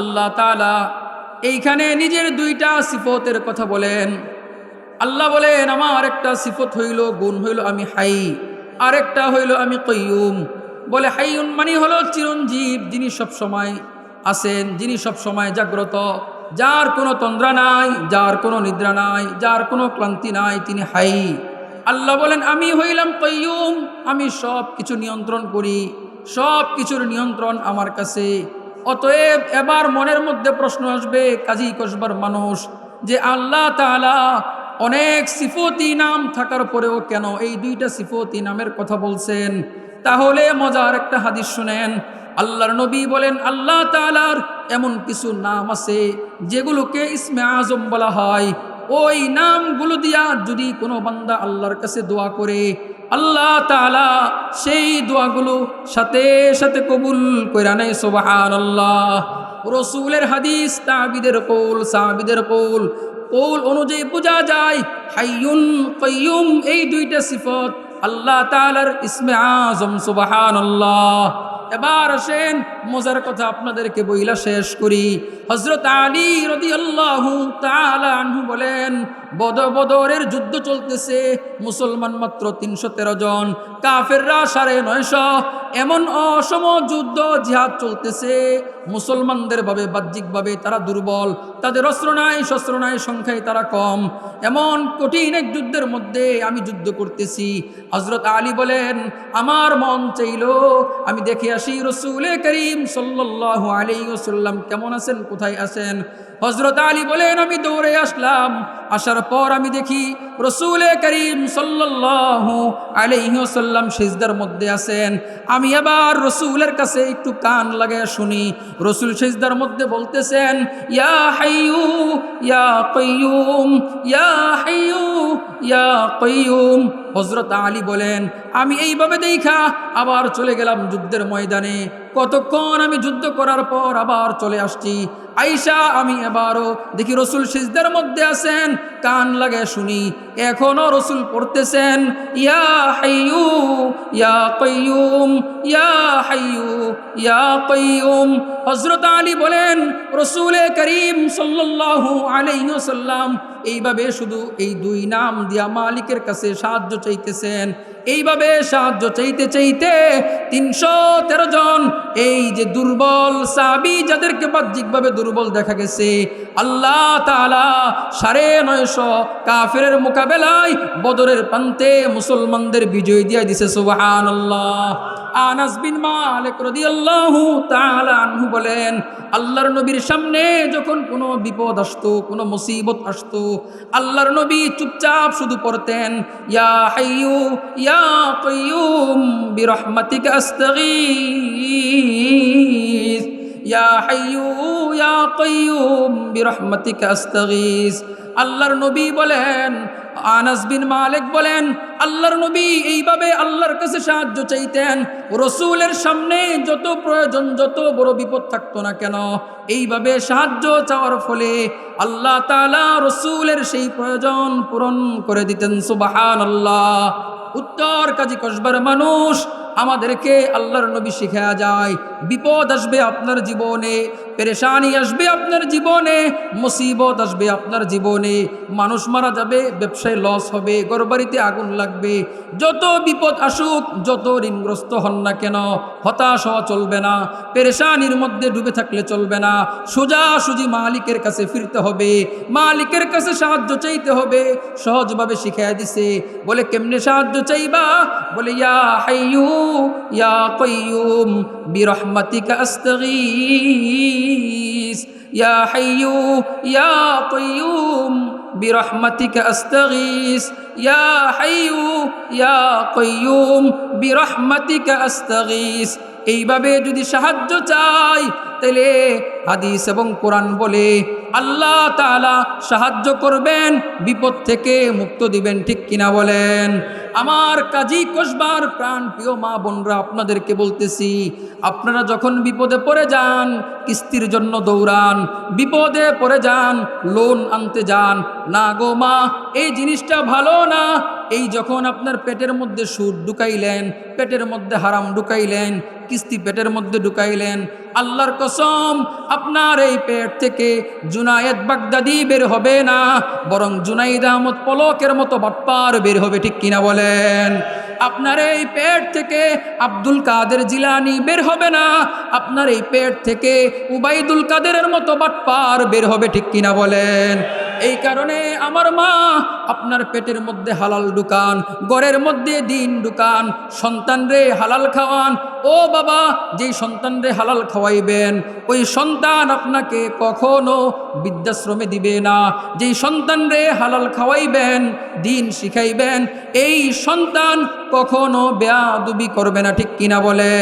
আল্লাহ তালা এইখানে নিজের দুইটা সিফতের কথা বলেন। আল্লাহ বলেন, আমার একটা সিফত হইল, গুণ হইল আমি হাই, আরেকটা হইল আমি কয়ুম বলে হাইউন মানে হলো চিরঞ্জীব, যিনি সব সময় আছেন, যিনি সব সময় জাগ্রত, যার কোনো তন্দ্রা নাই, যার কোনো নিদ্রা নাই, যার কোনো ক্লান্তি নাই, তিনি হাই। আল্লাহ বলেন, আমি হইলাম কয়ুম আমি সব কিছু নিয়ন্ত্রণ করি সব কিছুর নিয়ন্ত্রণ আমার কাছে। অতএব এবার মনের মধ্যে প্রশ্ন আসবে, কাজী কসবার মানুষ, যে আল্লাহ তাআলা অনেক সিফতি নাম থাকার পরেও কেন এই দুইটা সিফতি নামের কথা বলছেন? তাহলে মজার একটা হাদিস শুনেন, আল্লাহর নবী বলেন, আল্লাহ তাআলার এমন কিছু নাম আছে যেগুলোকে ইসমে আজম বলা হয়। ওই নামগুলো দিয়া যদি কোনো বান্দা আল্লাহর কাছে দোয়া করে আল্লাহ তালা সেই দোয়াগুলো সাথে সাথে কবুল কইরা নেয় সোবাহান আল্লাহ রসুলের হাদিস তাবিদের কৌল সাবিদের কৌল। কৌল অনুযায়ী বোঝা যায়, হাইয়ুন কয়ুম এই দুইটা সিফত আল্লাহ তালার ইসমে আজম সুবাহান আল্লাহ এবার আসেন, মজার কথা আপনাদেরকে বইলা শেষ করি। হজরত আলী রদি আল্লাহ আনহু বলেন বদরের যুদ্ধ চলতেছে। মুসলমান মাত্র তিনশো তেরো জন, কাফেররা সাড়ে নয়শো। এমন অসম যুদ্ধ জিহাদ চলতেছে। মুসলমানদের ভাবে বাহ্যিকভাবে তারা দুর্বল। তাদের অস্ত্র নাই, শস্ত্র নাই, সংখ্যায় তারা কম। এমন কঠিন এক যুদ্ধের মধ্যে আমি যুদ্ধ করতেছি। হজরত আলী বলেন, আমার মন চাইল, আমি দেখে আসি রসুলে করিম সাল্লাহ আলী ওসাল্লাম কেমন আছেন, কোথায় আছেন? হজরত আলী বলেন, আমি দৌড়ে আসলাম। আসার পর আমি দেখি রসুলে করিম সাল্লাহ আলাইসাল্লাম সেজদার মধ্যে আছেন। আমি আবার রসুলের কাছে একটু কান লাগায় শুনি। রসুল সেজদার মধ্যে বলতেছেন, ইয়া হাইয়ু, ইয়া কয়ুম ইয়া হাইয়ু, ইয়া কয়ুম হজরত আলী বলেন, আমি এইভাবে দেখা, আবার চলে গেলাম যুদ্ধের ময়দানে। কতক্ষণ আমি যুদ্ধ করার পর আবার চলে আসছি। আইসা, আমি এবারও দেখি রসুল সিজদার মধ্যে আছেন, কান লাগে শুনি, এখনও রসুল পড়তেছেন, ইয়া হাইয়ু, ইয়া কয়ুম ইয়া হাইয়ু, ইয়া কয়ুম হজরত আলী বলেন, রসুলে করিম সাল্লাল্লাহু আলাইহি সাল্লাম এইভাবে শুধু এই দুই নাম দিয়া মালিকের কাছে সাহায্য চাইতেছেন। এইভাবে সাহায্য চাইতে চাইতে তিনশো তেরো জন, এই যে দুর্বল সাবি যাদেরকে বাহ্যিকভাবে দুর্বল দেখা গেছে, আল্লাহ তালা সাড়ে নয়শো কাফের মোকাবেলায় বদরের প্রান্তে মুসলমানদের বিজয় দিয়ে দিছে সুবাহান আল্লাহ আনাস বিন মালিক রাদিয়াল্লাহু তাআলা আনহু বলেন, আল্লাহর নবীর সামনে যখন কোনো বিপদ আসতো, কোনো মুসিবত আসতো, আল্লাহর নবী চুপচাপ শুধু পড়তেন, ইয়া হাইয়ু, ইয়া কাইয়ুম বিরহমাতিকা আস্তাগীস, ইয়া হাইয়ু, ইয়া কাইয়ুম বিরহমাতিকা আস্তাগীস। আল্লাহর নবী বলেন আনাস বিন মালিক বলেন, আল্লাহর নবী এইভাবে আল্লাহর কাছে সাহায্য চাইতেন। রসুলের সামনে যত প্রয়োজন, যত বড় বিপদ থাকতো না কেন, এইভাবে সাহায্য চাওয়ার ফলে আল্লাহ তালা রসুলের সেই প্রয়োজন পূরণ করে দিতেন। সুবাহান আল্লাহ উত্তর কাজী কসবার মানুষ, আমাদেরকে আল্লাহর নবী শিখা যায়। বিপদ আসবে আপনার জীবনে। পেরেশানি আসবে আপনার জীবনে, মুসিবত আসবে আপনার জীবনে, মানুষ মারা যাবে, ব্যবসায় লস হবে গরবাড়িতে আগুন লাগবে। যত বিপদ আসুক, যত ঋণগ্রস্ত হন না কেন, হতাশ হওয়া চলবে না, পেরেশানির মধ্যে ডুবে থাকলে চলবে না সোজা সুজি মালিকের কাছে ফিরতে হবে, মালিকের কাছে সাহায্য চাইতে হবে, সহজভাবে শিখাই দিছে, বলে, কেমনে সাহায্য চাইবা? বলে, ইয়া হাইয়ু, ইয়া বিরহমাতিকা আস্তাগীস। ইয়া হাইয়ু, ইয়া কয়ুম বিরহমাতিকা আস্তাগীস। ইয়া হাইয়ু, ইয়া কয়ুম বিরহমাতিকা আস্তাগীস। এইভাবে যদি সাহায্য চাই তাহলে হাদিস এবং কোরআন বলে আল্লাহ তাআলা সাহায্য করবেন, বিপদ থেকে মুক্ত দিবেন, ঠিক কিনা বলেন? আমার কাজী কসবার প্রাণ প্রিয় মা বোনরা, আপনাদেরকে বলতেছি, আপনারা যখন বিপদে পড়ে যান, কিস্তির জন্য দৌড়ান, বিপদে পড়ে যান লোন আনতে যান, না গো মা, এই জিনিসটা ভালো না। এই যখন আপনার পেটের মধ্যে সুদ ঢুকাইলেন, পেটের মধ্যে হারাম ঢুকাইলেন, কিস্তি পেটের মধ্যে ঢুকাইলেন, আল্লাহর কসম, আপনার এই পেট থেকে জুনায়েদ বাগদাদি বের হবে না, বরং জুনাইদ আহমদ পলকের মতো বাপ্পার বের হবে, ঠিক কিনা বলেন, আপনার এই পেট থেকে আব্দুল কাদের জিলানি বের হবে না। আপনার এই পেট থেকে উবাইদুল কাদেরের মতো বাটপার বের হবে ঠিক কিনা বলেন। এই কারণে আমার মা আপনার পেটের মধ্যে হালাল দোকান গড়ের মধ্যে দিন দোকান সন্তান রে হালাল খাওয়ান। ও বাবা, যেই সন্তান রে হালাল খাওয়াইবেন, ওই সন্তান আপনাকে কখনো বৃদ্ধাশ্রমে দিবে না। যেই সন্তান রে হালাল খাওয়াইবেন, দিন শিখাইবেন, এই সন্তান কখনো বেয়াদুবি করবে না, ঠিক কিনা বলে?